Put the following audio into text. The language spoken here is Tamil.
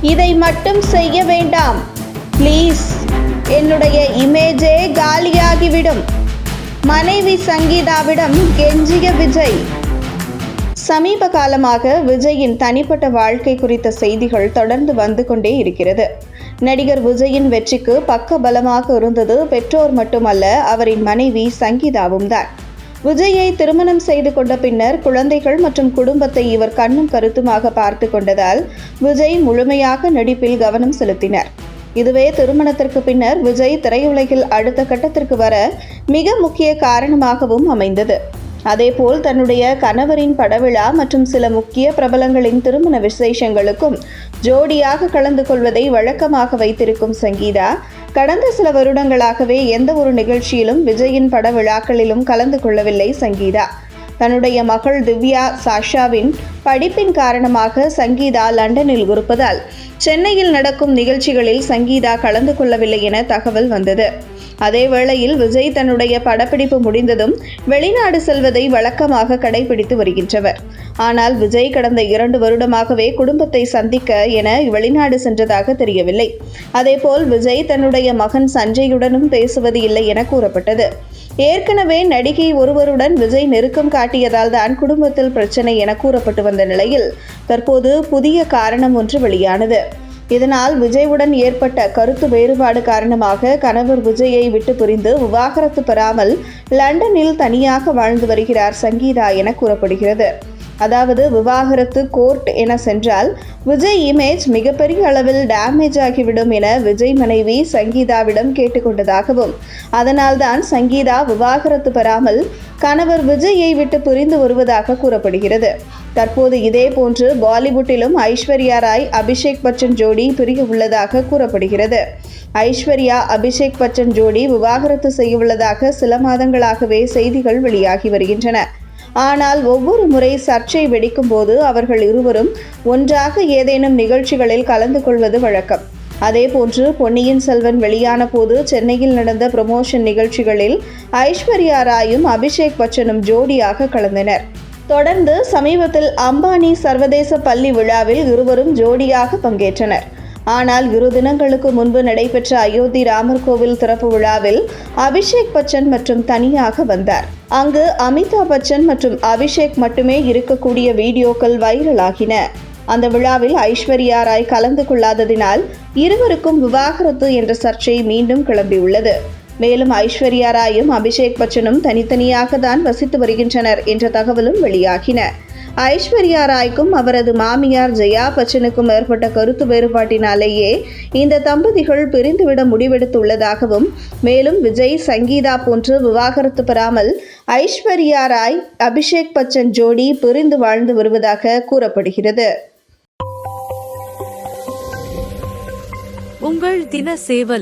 இதை மட்டும் செய்ய வேண்டாம். ப்ளீஸ் என்னுடைய இமேஜே காலியாகிவிடும். மனைவி சங்கீதாவிடம் கெஞ்சிய விஜய். சமீப காலமாக விஜயின் தனிப்பட்ட வாழ்க்கை குறித்த செய்திகள் தொடர்ந்து வந்து கொண்டே இருக்கிறது. நடிகர் விஜயின் வெற்றிக்கு பக்க பலமாக இருந்தது பெற்றோர் மட்டுமல்ல அவரின் மனைவி சங்கீதாவும் தான். விஜயை திருமணம் செய்து கொண்ட பின்னர் குழந்தைகள் மற்றும் குடும்பத்தை இவர் கண்ணும் கருத்துமாக பார்த்து கொண்டதால் விஜய் முழுமையாக நடிப்பில் கவனம் செலுத்தினர். இதுவே திருமணத்திற்கு பின்னர் விஜய் திரையுலகில் அடுத்த கட்டத்திற்கு வர மிக முக்கிய காரணமாகவும் அமைந்தது. அதேபோல் தன்னுடைய கணவரின் படவிழா மற்றும் சில முக்கிய பிரபலங்களின் திருமண விசேஷங்களுக்கும் ஜோடியாக கலந்து கொள்வதை வழக்கமாக வைத்திருக்கும் சங்கீதா கடந்த சில வருடங்களாகவே எந்த ஒரு நிகழ்ச்சியிலும் விஜயின் பட விழாக்களிலும் கலந்து கொள்ளவில்லை சங்கீதா. தன்னுடைய மகள் திவ்யா சாஷாவின் படிப்பின் காரணமாக சங்கீதா லண்டனில் இருப்பதால் சென்னையில் நடக்கும் நிகழ்ச்சிகளில் சங்கீதா கலந்து கொள்ளவில்லை என தகவல் வந்தது. அதே வேளையில் விஜய் தன்னுடைய படப்பிடிப்பு முடிந்ததும் வெளிநாடு செல்வதை வழக்கமாக கடைபிடித்து வருகின்றவர். ஆனால் விஜய் கடந்த இரண்டு வருடமாகவே குடும்பத்தை சந்திக்க என வெளிநாடு சென்றதாக தெரியவில்லை. அதேபோல் விஜய் தன்னுடைய மகன் சஞ்சயுடனும் பேசுவது இல்லை என கூறப்பட்டது. ஏற்கனவே நடிகை ஒருவருடன் விஜய் நெருக்கம் காட்டியதால் தான் குடும்பத்தில் பிரச்சனை என கூறப்பட்டு வந்த நிலையில் தற்போது புதிய காரணம் ஒன்று வெளியானது. இதனால் விஜயுடன் ஏற்பட்ட கருத்து வேறுபாடு காரணமாக கணவர் விஜயை விட்டு பிரிந்து விவாகரத்து பெறாமல் லண்டனில் தனியாக வாழ்ந்து வருகிறார் சங்கீதா என கூறப்படுகிறது. அதாவது விவாகரத்து கோர்ட் என சென்றால் விஜய் இமேஜ் மிகப்பெரிய அளவில் டேமேஜ் ஆகிவிடும் என விஜய் மனைவி சங்கீதாவிடம் கேட்டுக்கொண்டதாகவும் அதனால்தான் சங்கீதா விவாகரத்து பெறாமல் கணவர் விஜயை விட்டு பிரிந்து வருவதாக கூறப்படுகிறது. தற்போது இதே போன்று பாலிவுட்டிலும் ஐஸ்வர்யா ராய் அபிஷேக் பச்சன் ஜோடி பிரிய உள்ளதாக கூறப்படுகிறது. ஐஸ்வர்யா அபிஷேக் பச்சன் ஜோடி விவாகரத்து செய்ய உள்ளதாக சில மாதங்களாகவே செய்திகள் வெளியாகி வருகின்றன. ஆனால் ஒவ்வொரு முறை சர்ச்சை வெடிக்கும் போது அவர்கள் இருவரும் ஒன்றாக ஏதேனும் நிகழ்ச்சிகளில் கலந்து கொள்வது வழக்கம். அதேபோன்று பொன்னியின் செல்வன் வெளியான போது சென்னையில் நடந்த ப்ரமோஷன் நிகழ்ச்சிகளில் ஐஸ்வர்யா ராயும் அபிஷேக் பச்சனும் ஜோடியாக கலந்தனர். தொடர்ந்து சமீபத்தில் அம்பானி சர்வதேச பள்ளி விழாவில் இருவரும் ஜோடியாக பங்கேற்றனர். ஆனால் இரு தினங்களுக்கு முன்பு நடைபெற்ற அயோத்தி ராமர் கோவில் திறப்பு விழாவில் அபிஷேக் பச்சன் மற்றும் தனியாக வந்தார். அங்கு அமிதாப் பச்சன் மற்றும் அபிஷேக் மட்டுமே இருக்கக்கூடிய வீடியோக்கள் வைரலாகின. அந்த விழாவில் ஐஸ்வர்யா ராய் கலந்து கொள்ளாததினால் இருவருக்கும் விவாகரத்து என்ற சர்ச்சை மீண்டும் கிளம்பியுள்ளது. மேலும் ஐஸ்வர்யா ராயும் அபிஷேக் பச்சனும் தனித்தனியாக தான் வசித்து வருகின்றனர் என்ற தகவலும் வெளியாகின. ஐஸ்வர்யா ராய்க்கும் அவரது மாமியார் ஜெயா பச்சனுக்கும் ஏற்பட்ட கருத்து வேறுபாட்டினாலேயே இந்த தம்பதிகள் பிரிந்துவிட முடிவெடுத்துள்ளதாகவும் மேலும் விஜய் சங்கீதா போன்று விவாகரத்து பெறாமல் ஐஸ்வர்யா ராய் அபிஷேக் பச்சன் ஜோடி பிரிந்து வாழ்ந்து வருவதாக கூறப்படுகிறது. உங்கள் தின சேவல்